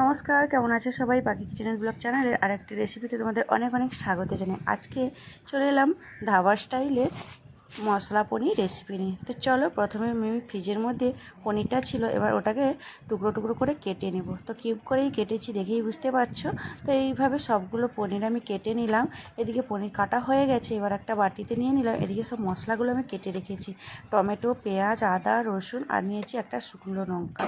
নমস্কার, কেমন আছে সবাই? পাখি কিচেনের ব্লগ চ্যানেলের আর একটি রেসিপিতে তোমাদের অনেক অনেক স্বাগত জানাই। আজকে চলে এলাম ধাবা স্টাইলে মশলা পনির রেসিপি নিয়ে। তো চলো প্রথমে আমি ফ্রিজের মধ্যে পনিরটা ছিল, এবার ওটাকে টুকরো টুকরো করে কেটে নেব। তো কিউব করেই কেটেছি দেখেই বুঝতে পারছ। তো এইভাবে সবগুলো পনির আমি কেটে নিলাম। এদিকে পনির কাটা হয়ে গেছে, এবার একটা বাটিতে নিয়ে নিলাম। এদিকে সব মশলাগুলো আমি কেটে রেখেছি। টমেটো, পেঁয়াজ, আদা, রসুন আর নিয়েছি একটা শুকনো লঙ্কা।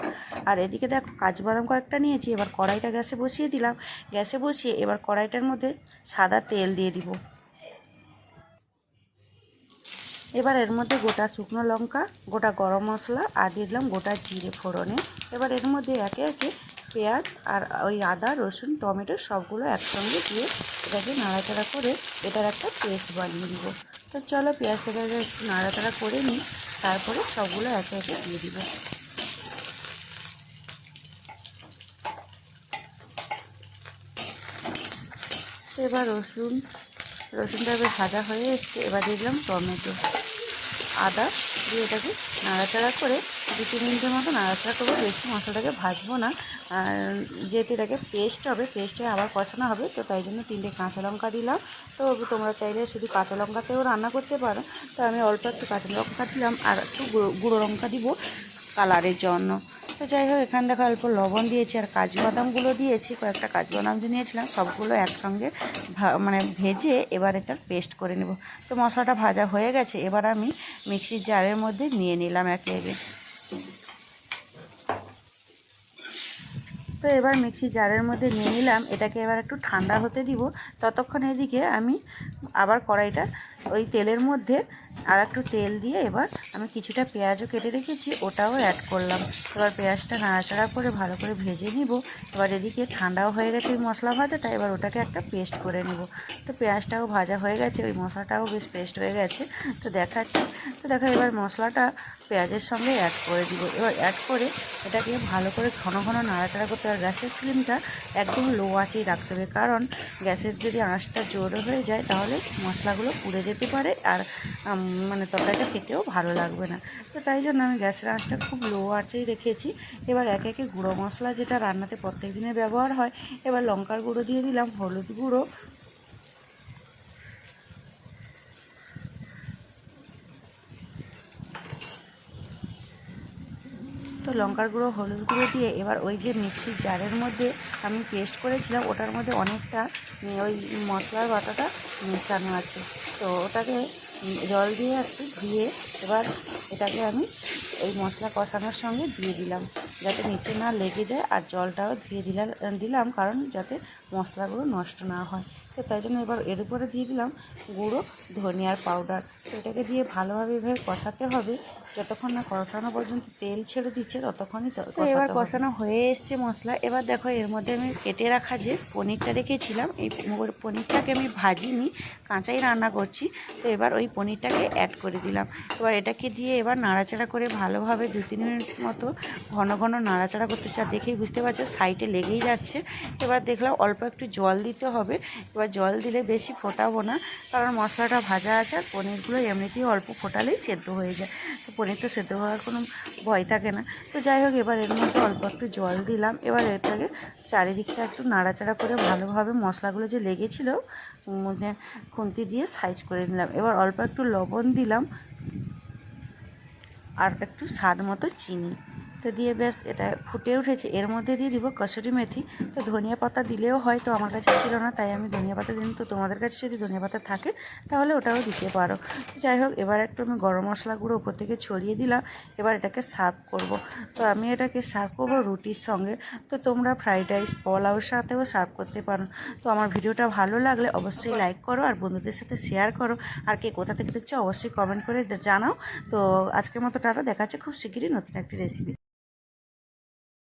আর এদিকে দেখো কাজু বাদাম কয়েকটা নিয়েছি, এবার কড়াইটা গ্যাসে বসিয়ে দিলাম। গ্যাসে বসিয়ে এবার কড়াইটার মধ্যে সাদা তেল দিয়ে দিব। এবার এর মধ্যে গোটা শুকনো লঙ্কা, গোটা গরম মশলা আর দিয়ে দিলাম গোটা জিরে ফোড়নে। এবার এর মধ্যে একে একে পেঁয়াজ আর ওই আদা, রসুন, টমেটো সবগুলো একসঙ্গে দিয়ে এটাকে নাড়াচাড়া করে এটার একটা পেস্ট বানিয়ে দিব তো চলো পেঁয়াজ পেঁয়াজ একটু নাড়াচাড়া করে নিই, তারপরে সবগুলো একে একে দিয়ে দিব। এবার রসুন রসুনটা এবার ভাজা হয়ে এসছে। এবার দিলাম টমেটো। আদা দিয়ে এটাকে নাড়াচাড়া করে দু তিন মিনিটের মতো নাড়াচাড়া করব। বেশি মশলাটাকে ভাজবো না। যেহেতু এটাকে পেস্ট হবে পেস্ট হয়ে আবার কষানো হবে, তো তাই জন্য তিনটে কাঁচা লঙ্কা দিলাম। তো তোমরা চাইলে শুধু কাঁচা লঙ্কাতেও রান্না করতে পারো। তো আমি অল্প একটু কাঁচা লঙ্কা দিলাম আর একটু গুঁড়ো লঙ্কা দিব কালারের জন্য। তো যাই হোক, এখানে দেখো অল্প লবণ দিয়েছি আর কাজু বাদামগুলো দিয়েছি, কয়েকটা কাজু বাদাম যে নিয়েছিলাম, সবগুলো একসঙ্গে মানে ভেজে এবার এটা পেস্ট করে নেব। তো মশলাটা ভাজা হয়ে গেছে, এবার আমি মিক্সির জারের মধ্যে নিয়ে নিলাম একে একে তো এবার মিক্সি জারের মধ্যে নিয়ে নিলাম, এটাকে এবার একটু ঠান্ডা হতে দিব, ততক্ষণ এদিকে আমি আবার কড়াইটা ওই তেলের মধ্যে আর একটু তেল দিয়ে এবার আমি কিছুটা পেঁয়াজও কেটে রেখেছি, ওটাও অ্যাড করলাম। এবার পেঁয়াজটা নাড়াচাড়া করে ভালো করে ভেজে নিব। এবার এদিকে ঠান্ডাও হয়ে গেছে ওই মশলা ভাজাটা, এবার ওটাকে একটা পেস্ট করে নিব। তো পেঁয়াজটাও ভাজা হয়ে গেছে, ওই মশলাটাও বেশ পেস্ট হয়ে গেছে। তো দেখাচ্ছি। তো দেখো এবার মশলাটা পেঁয়াজের সঙ্গে অ্যাড করে দিব। এবার অ্যাড করে এটাকে ভালো করে ঘন ঘন নাড়াচাড়া করতে হবে। গ্যাসের ফ্লেমটা একদম লো আঁচেই রাখতে হবে। কারণ গ্যাসের যদি আঁচটা জোরে হয়ে যায়, তাহলে মশলাগুলো পুড়ে যেতে পারে আর মানে তরকারিটা খেতেও ভালো লাগবে না। তো তাই জন্য আমি গ্যাসের আঁচটা খুব লো আঁচেই রেখেছি। এবার এক একে গুঁড়ো মশলা যেটা রান্নাতে প্রত্যেক দিনের ব্যবহার হয়, এবার লঙ্কার গুঁড়ো দিয়ে দিলাম হলুদ গুঁড়ো। তো লঙ্কার গুঁড়ো, হলুদ গুঁড়ো দিয়ে এবার ওই যে মিক্সির জারের মধ্যে আমি পেস্ট করেছিলাম, ওটার মধ্যে অনেকটা ওই মশলার বাটাটা মেশানো আছে। তো ওটাকে জল দিয়ে একটু ধুয়ে এবার এটাকে আমি এই মশলা কষানোর সঙ্গে দিয়ে দিলাম। যাতে নিচে না লেগে যায়, আর জলটাও ধুয়ে দিলাম দিলাম, কারণ যাতে মশলাগুলো নষ্ট না হয়। তো তাই জন্য এবার এর উপরে দিয়ে দিলাম গুঁড়ো ধনিয়ার পাউডার তো এটাকে দিয়ে ভালোভাবে এভাবে কষাতে হবে। যতক্ষণ না কষানো পর্যন্ত তেল ছেড়ে দিচ্ছে ততক্ষণই এবার কষানো হয়ে এসছে মশলা। এবার দেখো এর মধ্যে আমি কেটে রাখা যে পনিরটা রেখেছিলাম এই পনিরটাকে আমি ভাজিনি কাঁচাই রান্না করছি। তো এবার ওই পনিরটাকে অ্যাড করে দিলাম। এবার এটাকে দিয়ে এবার নাড়াচাড়া করে ভালোভাবে দু তিন মিনিট মতো ঘন ঘন নাড়াচাড়া করতে চা দেখেই বুঝতে পারছ সাইডে লেগেই যাচ্ছে। এবার দেখলাম অল্প একটু জল দিতে হবে। এবার জল দিলে বেশি ফোটাবো না, কারণ মশলাটা ভাজা আছে আর পনিরগুলো এমনিতেই অল্প ফোটালেই সেদ্ধ হয়ে যায়। তো পনির তো সেদ্ধ হওয়ার কোনো ভয় থাকে না। তো যাই হোক, এবার এর মধ্যে অল্প একটু জল দিলাম। এবার এটাকে চারিদিকটা একটু নাড়াচাড়া করে ভালোভাবে মশলাগুলো যে লেগেছিলো খুন্তি দিয়ে সাইজ করে নিলাম। এবার অল্প একটু লবণ দিলাম আর একটু স্বাদ মতো চিনি। তো দিয়ে বেশ এটা ফুটে উঠেছে। এর মধ্যে দিয়ে দিব কসুরি মেথি। তো ধনিয়া পাতা দিলেও হয়, তো আমার কাছে ছিল না, তাই আমি ধনিয়া পাতা দিন তো তোমাদের কাছে যদি ধনিয়া পাতা থাকে, তাহলে ওটাও দিতে পারো। যাই হোক, এবার একটু আমি গরম মশলা গুঁড়ো উপর থেকে ছড়িয়ে দিলাম। এবার এটাকে সার্ভ করব। তো আমি এটাকে সার্ভ করব রুটির সঙ্গে। তো তোমরা ফ্রাইড রাইস, পোলাওর সাথেও সার্ভ করতে পারো। তো আমার ভিডিওটা ভালো লাগলে অবশ্যই লাইক করো আর বন্ধুদের সাথে শেয়ার করো। আর কে কোথা থেকে দেখছ, অবশ্যই কমেন্ট করে জানাও। তো আজকের মতো টাটা দেখাচ্ছে খুব শিগগিরই নতুন একটি রেসিপি